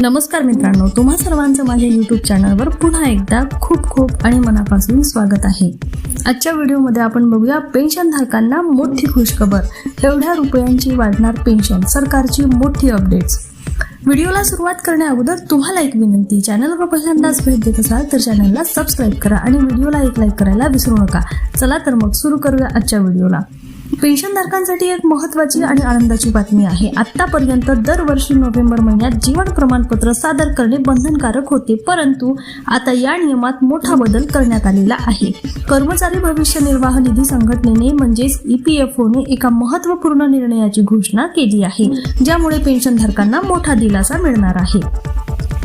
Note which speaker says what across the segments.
Speaker 1: नमस्कार मित्रांनो तुम्हा सर्वांचं माझ्या यूट्यूब चॅनलवर पुन्हा एकदा खूप खूप आणि मनापासून स्वागत आहे. आजच्या व्हिडिओमध्ये आपण बघूया पेन्शनधारकांना मोठी खुशखबर. एवढ्या रुपयांची वाढणार पेन्शन सरकारची मोठी अपडेट्स व्हिडिओला सुरुवात करण्या अगोदर तुम्हाला एक विनंती चॅनलवर पहिल्यांदाच भेट देत असाल तर चॅनलला सबस्क्राईब करा आणि व्हिडिओला एक लाईक करायला विसरू नका. चला तर मग सुरू करूया आजच्या व्हिडिओला. पेन्शनधारकांसाठी एक महत्वाची आणि आनंदाची बातमी आहे. आतापर्यंत दरवर्षी नोव्हेंबर महिन्यात जीवन प्रमाणपत्र सादर करणे बंधनकारक होते परंतु आता या नियमात मोठा बदल करण्यात आलेला आहे. कर्मचारी भविष्य निर्वाह निधी संघटनेने म्हणजेच ईपीएफओने एका महत्त्वपूर्ण निर्णयाची घोषणा केली आहे ज्यामुळे पेन्शनधारकांना मोठा दिलासा मिळणार आहे.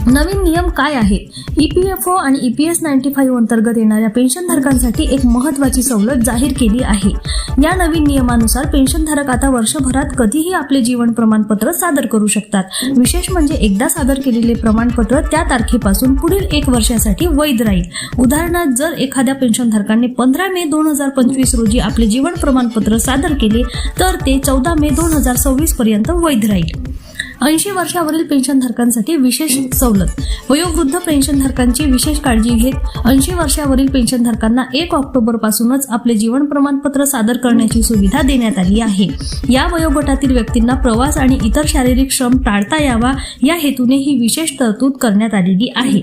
Speaker 1: नवीन नियम काय आहेत? ईपीएफओ आणि E ईपीएस नाईन्टी फाईव्ह अंतर्गत येणाऱ्या पेन्शनधारकांसाठी एक महत्वाची सवलत जाहीर केली आहे. या नवीन नियमानुसार पेन्शनधारक आता वर्षभरात कधीही आपले जीवन प्रमाणपत्र सादर करू शकतात. विशेष म्हणजे एकदा सादर केलेले प्रमाणपत्र त्या तारखेपासून पुढील एक वर्षासाठी वैध राहील. उदाहरणार्थ जर एखाद्या पेन्शनधारकाने पंधरा मे दोन हजार पंचवीस रोजी आपले जीवन प्रमाणपत्र सादर केले तर ते चौदा मे दोन हजार सव्वीस पर्यंत वैध राहील. ऐंशी वर्षावरील पेन्शनधारकांसाठी विशेष सवलत. वयोवृद्ध पेन्शनधारकांची विशेष काळजी घेत ऐंशी वर्षावरील पेन्शनधारकांना एक ऑक्टोबर पासूनच आपले जीवन प्रमाणपत्र सादर करण्याची सुविधा देण्यात आली आहे. या वयोगटातील व्यक्तींना प्रवास आणि इतर शारीरिक श्रम टाळता यावा या हेतूने ही विशेष तरतूद करण्यात आलेली आहे.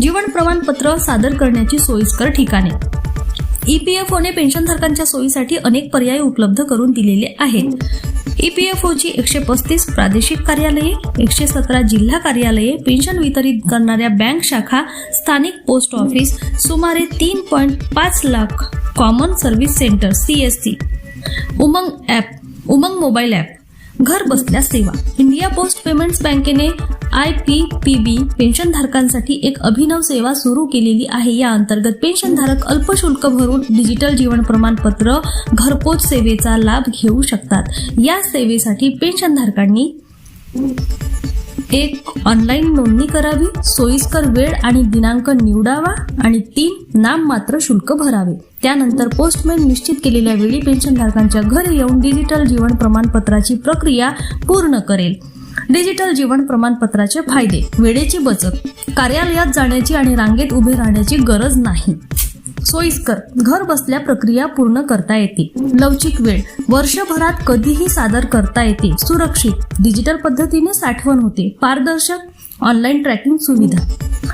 Speaker 1: जीवन प्रमाणपत्र सादर करण्याची सोयीस्कर ठिकाणे. ईपीएफओने पेन्शनधारकांच्या सोयीसाठी अनेक पर्याय उपलब्ध करून दिलेले आहेत. ईपीएफओची एकशे पस्तीस प्रादेशिक कार्यालये एकशे सतरा जिल्हा कार्यालये पेन्शन वितरित करणाऱ्या बँक शाखा स्थानिक पोस्ट ऑफिस सुमारे तीन पॉईंट पाच lakh common service centre CSC Umang app Umang mobile app घर बसल्या सेवा. इंडिया पोस्ट पेमेंट्स बँकेने आय पी पी बी पेन्शनधारकांसाठी एक अभिनव सेवा सुरू केलेली आहे. या अंतर्गत पेन्शनधारक अल्प शुल्क भरून डिजिटल जीवन प्रमाणपत्र घरपोच सेवेचा लाभ घेऊ शकतात. या सेवेसाठी पेन्शनधारकांनी एक ऑनलाईन नोंदणी करावी सोयीस्कर वेळ आणि दिनांक निवडावा आणि तीन नाममात्र शुल्क भरावे. त्यानंतर पोस्टमॅन निश्चित केलेल्या वेळी पेन्शनधारकांच्या घरी येऊन डिजिटल जीवन प्रमाणपत्राची प्रक्रिया पूर्ण करेल. डिजिटल जीवन प्रमाणपत्राचे फायदे वेळेची बचत कार्यालयात जाण्याची आणि रांगेत उभे राहण्याची गरज नाही. सोयीस्कर घर बसल्या प्रक्रिया पूर्ण करता येते. लवचिक वेळ वर्षभरात कधीही सादर करता येते. सुरक्षित डिजिटल पद्धतीने साठवण होते. पारदर्शक ऑनलाईन ट्रॅकिंग सुविधा.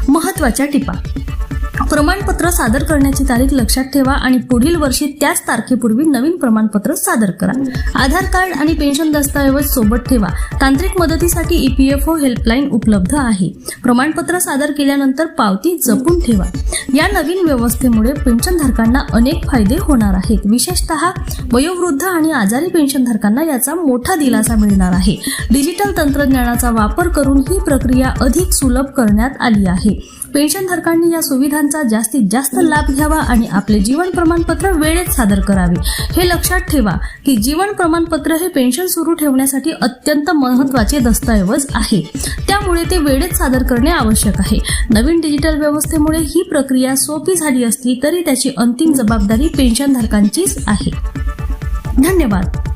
Speaker 1: महत्त्वाच्या टिपा. प्रमाणपत्र सादर करण्याची तारीख लक्षात ठेवा आणि पुढील वर्षी त्याच तारखेपूर्वी नवीन प्रमाणपत्र सादर करा. आधार कार्ड आणि पेन्शन दस्तऐवज सोबत ठेवा. तांत्रिक मदतीसाठी ईपीएफओ हेल्पलाईन उपलब्ध आहे. प्रमाणपत्र सादर केल्यानंतर पावती जपून ठेवा. या नवीन व्यवस्थेमुळे पेन्शनधारकांना अनेक फायदे होणार आहेत. विशेषतः वयोवृद्ध आणि आजारी पेन्शनधारकांना याचा मोठा दिलासा मिळणार आहे. डिजिटल तंत्रज्ञानाचा वापर करून ही प्रक्रिया अधिक सुलभ करण्यात आली आहे. पेन्शनधारकांनी या सुविधांचा जास्तीत जास्त लाभ घ्यावा आणि आपले जीवन प्रमाणपत्र वेळेत सादर करावे. हे लक्षात ठेवा की जीवन प्रमाणपत्र हे पेन्शन सुरू ठेवण्यासाठी अत्यंत महत्त्वाचे दस्तऐवज आहे. त्यामुळे ते वेळेत सादर करणे आवश्यक आहे. नवीन डिजिटल व्यवस्थेमुळे ही प्रक्रिया सोपी झाली असली तरी त्याची अंतिम जबाबदारी पेन्शनधारकांचीच आहे. धन्यवाद.